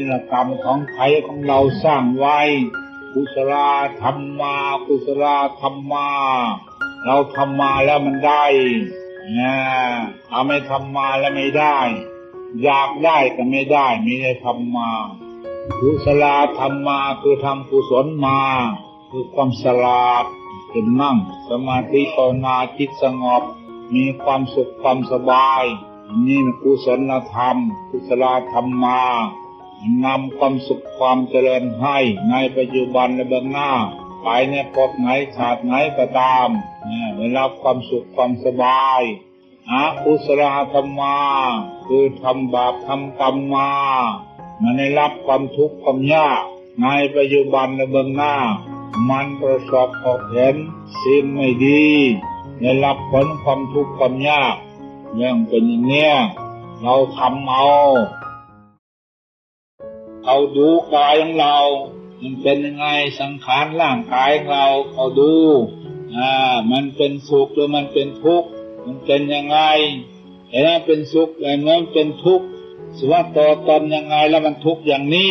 นี่ละกรรมของใครของเราสร้างไว้ กุศลธรรมมา กุศลธรรมมา เราทำมาแล้วมันได้นะถ้าไม่ทำมาแล้วไม่ได้ อยากได้ก็ไม่ได้ไม่ได้ทำมากุศลธรรมมาคือทำกุศลมา คือความสลาดเป็นนั่งสมาธิภาวนาจิตสงบ มีความสุขความสบายนี่นะกุศลธรรม กุศลธรรมมา นำความสุขความเจริญให้ในปัจจุบันและเบื้องหน้า ไปในภพไหนชาติไหนก็ตามเนี่ยได้รับความสุขความสบายอากุศลธรรมมา คือทำบาปทำกรรมมามันได้รับความทุกข์ความยากในปัจจุบันและเบื้องหน้า มันประสบพบเห็นสิ่งไม่ดีได้รับผลความทุกข์ความยากเรื่องเป็นอย่างเนี้ยเราทำเอา เราดูกายของเรา มันเป็นยังไงสังขารร่างกายของเรา เขาดูอ่ามันเป็นสุขหรือมันเป็นทุกข์มันเป็นยังไงเห็นไหมเป็นสุขเห็นไหมเป็นทุกข์สว่าตัวตนยังไงแล้วมันทุกข์อย่างนี้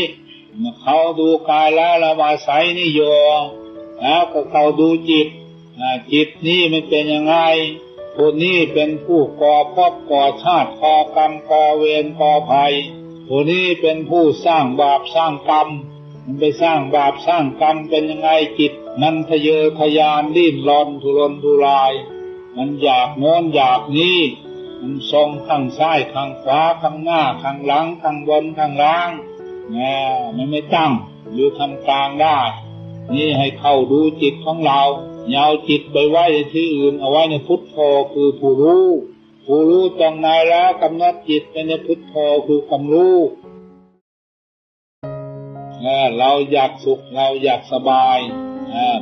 เขาดูกายแล้วเรามาใส่นี่โยแล้วก็เขาดูจิตอ่าจิตนี่มันเป็นยังไงผู้นี้เป็นผู้ก่อภพก่อชาติก่อกรรมก่อเวรก่อภัย ผู้นี้เป็นผู้สร้างบาปสร้างกรรม มันไปสร้างบาปสร้างกรรมเป็นยังไงจิต มันทะเยอทะยานดิ้นรนทุรนทุราย มันอยากโน้นอยากนี้ มันทรงข้างซ้ายข้างขวาข้างหน้าข้างหลังข้างบนข้างล่างแหมมันไม่ตั้งอยู่ทำกลางได้ นี่ให้เข้าดูจิตของเรายาเอาจิตไปไว้ในที่อื่นเอาไว้ในพุทโธคือผู้รู้ ผู้รู้ตรงไหนแล้วกำหนดจิตไปในพุทโธคือความรู้เราอยากสุขเราอยากสบาย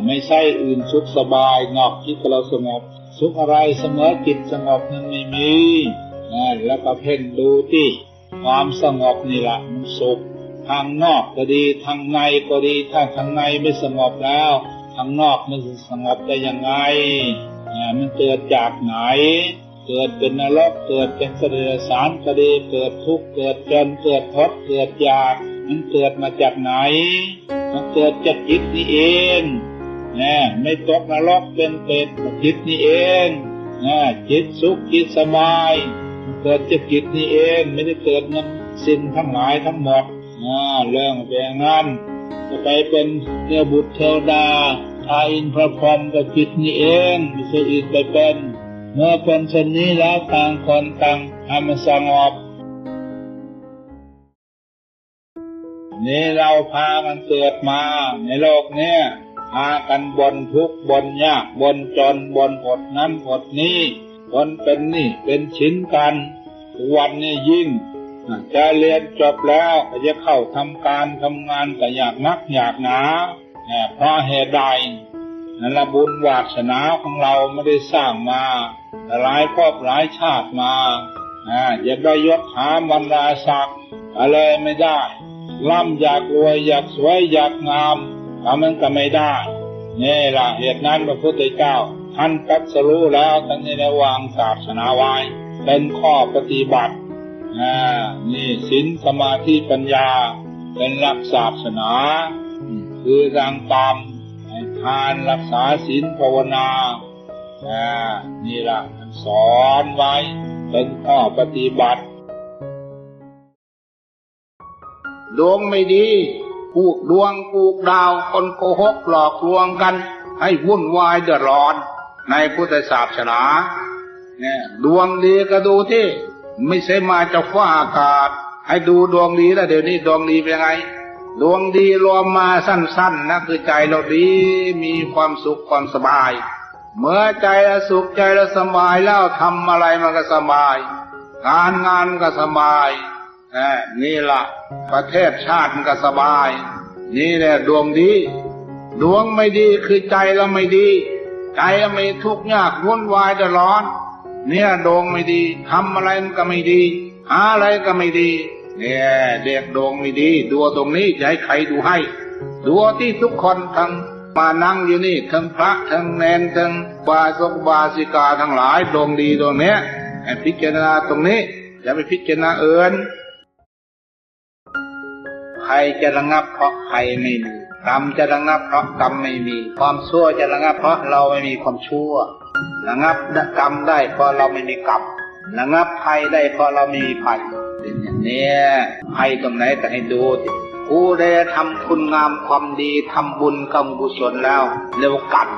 ไม่ใช่อื่นสุขสบายนอกจิตเราสงบ สุขอะไรเสมอจิตสงบนั้นไม่มีแล้วก็เพ่งดูที่ความสงบนี่แหละมันสุขทางนอกก็ดีทางในก็ดีถ้าทางในไม่สงบแล้วทางนอกมันจะสงบได้ยังไงมันเกิดจากไหน เกิดเป็นนรกเกิดเป็นเสดสารก็ดีเกิดทุกข์เกิดจนเกิดทดเกิดอยากมันเกิดมาจากไหน มันเกิดจากจิตนี่เองนะไม่ตกนรกเป็นเปรตจิตนี่เองนะจิตสุขจิตสบายมันเกิดจากจิตนี่เองไม่ได้เกิดเงินสิ่งทั้งหลายทั้งหมดอ่าเรื่องเป็นงั้นจะไปเป็นเทวบุตรเทวดาทาอินพระพรหมกับจิตนี่เองไม่ใช่อื่นไปเป็น เมื่อเป็นเช่นนี้แล้วต่างคนต่างทำมันสงบนี่เราพากันเกิดมาในโลกเนี้ยพากันบนทุกบนยากบนจนบนอดนั้นอดนี้บนเป็นนี่เป็นชิ้นกัน วันนี้ยิ่งจะเรียนจบแล้วจะเข้าทำการทำงานก็อยากนักอยากหนาเพราะเหตุใด นั่นละบุญวาสนาของเราไม่ได้สร้างมาหลายภพหลายชาติมาอ่าอยาได้ยศหาบรรดาศักดิ์อะไรไม่ได้ร่ำอยากรวยอยากสวยอยากงามทำมันก็ไม่ได้นี่ล่ะเหตุนั้นพระพุทธเจ้า ท่านตรัสรู้แล้วท่านได้วางศาสนาไว้เป็นข้อปฏิบัติอ่านี่ศีลสมาธิปัญญาเป็นหลักศาสนา คือทางตาม ทานรักษาศีลภาวนาอ่านี่ล่ะท่านสอนไว้เป็นข้อปฏิบัติ ดวงไม่ดีผูกดวงปลูกดาวคนโกหกหลอกลวงกัน ให้วุ่นวายเดือดร้อน ในพุทธศาสนาเนี่ยดวงดีก็ดูที่ ไม่ใช่มาจากฟ้าอากาศ ให้ดูดวงดีแล้วเดี๋ยวนี้ดวงดีเป็นยังไง ดวงดีรวมมาสั้นๆนะคือใจเราดีมีความสุขความสบาย เมื่อใจเราสุขใจเราสบายแล้วทำอะไรมันก็สบาย การงานก็สบายนี่ละประเทศชาติมันก็สบาย นี่แหละดวงดี ดวงไม่ดีคือใจเราไม่ดี ใจเราไม่ทุกข์ยากวุ่นวายเดือดร้อน เนี่ยดวงไม่ดีทำอะไรมันก็ไม่ดีหาอะไรก็ไม่ดี เนี่ยเด็กดวงไม่ดีดูตรงนี้จะให้ใครดูให้ดูที่ทุกคนทั้งมานั่งอยู่นี่ทั้งพระทั้งเนนทั้งบาสกบาสิกาทั้งหลายดวงดีดวงเนี้ยให้พิจารณาตรงนี้อย่าไปพิจารณาเอินภัยจะระงับเพราะภัยไม่มีกรรมจะระงับเพราะกรรมไม่มี ความชั่วจะระงับเพราะเราไม่มีความชั่วระงับกรรมได้เพราะเราไม่มีกรรมระงับภัยได้เพราะเราไม่มีภัย เป็นอย่างเนี้ยภัยตรงไหนก็ให้ดูสิผู้ได้ทำคุณงามความดีทำบุญกรรมกุศลแล้วเรียกว่ากัน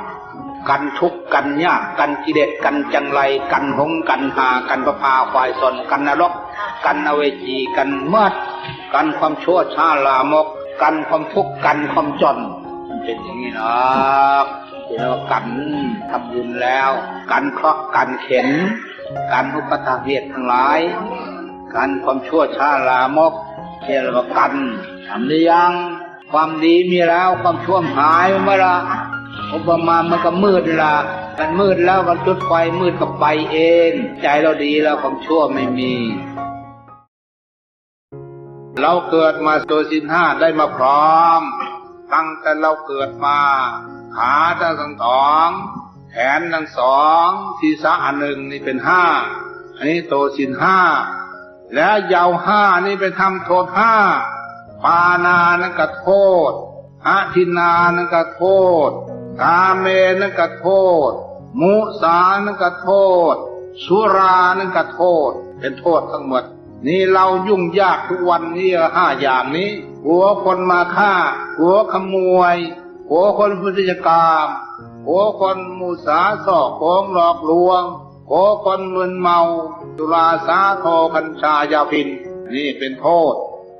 กันทุกข์กันยากกันกิเลสกันจังไร กันหงกันหากันประพาควายสนกันนรก กันอเวจีกันเมื่อดกันความชั่วช้าลามก กันความทุกข์กันความจนเป็นอย่างนี้นะเรียกว่ากันทำบุญแล้ว กันเคราะห์กันเข็น กันอุปตาเหตุทั้งหลาย กันความชั่วช้าลามกเรียกว่ากันทำหรือยัง ความดีมีแล้วความชั่วหายเมื่อละอุปมามันก็มืดละมันมืดแล้วมันจุดไฟมืดก็ไปเอง ใจเราดีแล้วความชั่วไม่มี เราเกิดมาตัวสินห้าได้มาพร้อม ตั้งแต่เราเกิดมา ขาทั้งสองแขนทั้งสองศีรษะอันหนึ่งนี่เป็นห้าอันนี้โตสินห้า แล้วยาวห้านี่ไปทำโทษห้าปานานั่นก็โทษอาทินานั่นก็โทษกาเมนั่นก็โทษ มุสานั่นก็โทษ สุรานั่นก็โทษ เป็นโทษทั้งหมด นี่เรายุ่งยากทุกวันนี้ห้าอย่างนี้หัวคนมาฆ่าหัวขโมยหัวคนพฤติกรรมหัวคนมูสาสอกโกงหลอกลวง หัวคนมึนเมาสุราสาโทกัญชายาพิน นี่เป็นโทษ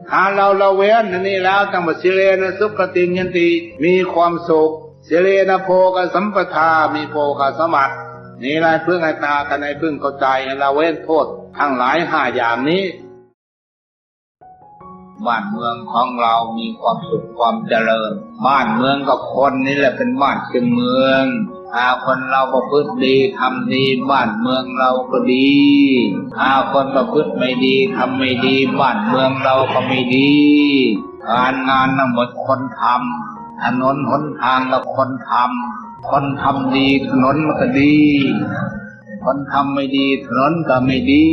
ถ้าเราละเว้นนนี้แล้วตั้งแต่สิเลนะสุขติงยันติมีความสุขสิเลนะโพกสัมปทา มีโพกสมัตินี่ละเพื่อให้ตากันให้พึ่งเข้าใจละเว้นโทษทั้งหลายห้าอย่างนี้ บ้านเมืองของเรามีความสุขความเจริญ บ้านเมืองกับคนนี่แหละเป็นบ้านเป็นเมือง ถ้าคนเราประพฤติดีทำดีบ้านเมืองเราก็ดีถ้าคนประพฤติไม่ดีทำไม่ดีบ้านเมืองเราก็ไม่ดีการงานทั้งหมดคนทำถนนหนทางก็คนทำคนทำดีถนนมันก็ดี คนทำไม่ดีถนนก็ไม่ดี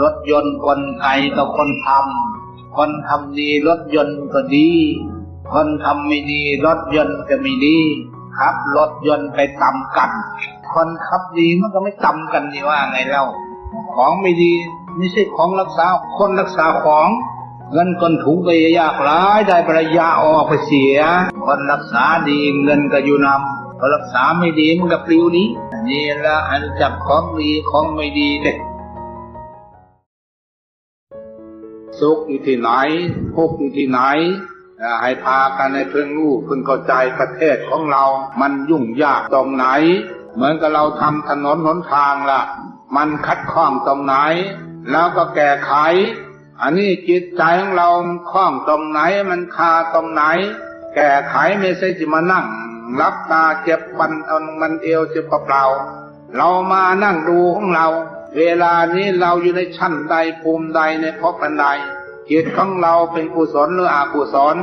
รถยนต์คนไทยก็คนทำคนทำดีรถยนต์ก็ดี คนทำไม่ดีรถยนต์ก็ไม่ดี ขับรถยนต์ไปต่ำกัน คนขับดีมันก็ไม่ต่ำกันนี่ว่าไงเล่า ของไม่ดีไม่ใช่ของรักษาคนรักษาของเงินคนถุงก็ยากร้ายได้ประยาออกไปเสีย คนรักษาดีเงินก็อยู่นำคนรักษาไม่ดีมันก็ปลิวนี้นี่ละอันจับของดีของไม่ดีเด็กสุขอยู่ที่ไหนทุกข์อยู่ที่ไหน ให้พากันในเพิ่งรู้เพิ่งเข้าใจประเทศของเรา มันยุ่งยากตรงไหน เหมือนกับเราทำถนนหนทางละมันคัดข้องตรงไหน แล้วก็แก้ไข อันนี้จิตใจของเรามันคล้องตรงไหนมันคาตรงไหน แก้ไขไม่ใช่จะมานั่งรับตาเจ็บบันเอามันเอวจะเปล่า เรามานั่งดูของเรา เวลานี้เราอยู่ในชั้นใดภูมิใดในภพอันใด จิตของเราเป็นกุศลหรืออกุศล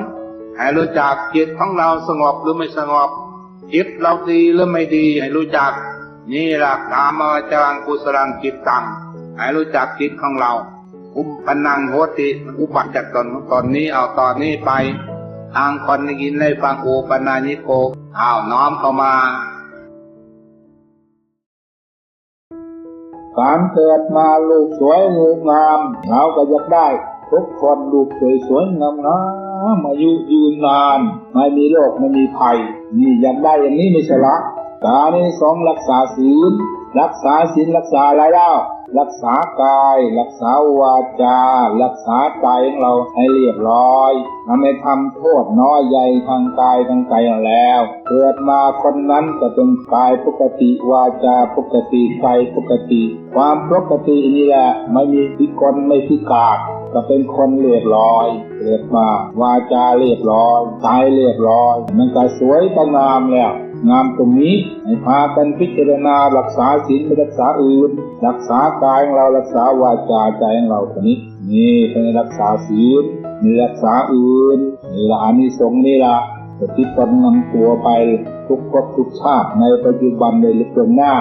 ให้รู้จักจิตของเราสงบหรือไม่สงบ จิตเราดีหรือไม่ดีให้รู้จัก นี่หลักตามวจรังกุศลังจิตตังให้รู้จักจิตของเรา อุปปนังโหติอุบัติจากตอนตอนนี้เอาตอนนี้ไปทางคนได้ยินได้ฟังโอปนาญิโกอ้าวน้อมเข้ามาการเกิดมาลูกสวยลูกงามเราก็อยากได้ ทุกคนลูกสวยสวยงามงาอายุยืนนาน ไม่มีโรคไม่มีภัย นี่อยากได้อย่างนี้ไม่ใช่ละการนี้สองรักษาศีลรักษาศีลรักษาอะไรเล่ารักษากาย รักษาวาจา รักษาใจของเราให้เรียบร้อยทำให้ทำโทษน้อยใหญ่ทางกายทางใจแล้ว เกิดมาคนนั้นก็เป็นกายปกติวาจาปกติใจปกติ ความปกตินี่แหละไม่มีพิกลไม่พิกาด ก็เป็นคนเรียบร้อย เกิดมาวาจาเรียบร้อยใจเรียบร้อย มันก็สวยก็งามแล้วงามตรงนี้ให้พากันพิจารณารักษาศีลไม่รักษาอื่น รักษากายของเรารักษาวาจาใจของเราตัวนี้นี่เป็นรักษาศีลมีรักษาอื่นนี่ละอานิสงส์นี่ละจะติดตนนำตัวไปทุกภพทุกชาติในปัจจุบันในลึกเบื้องหน้า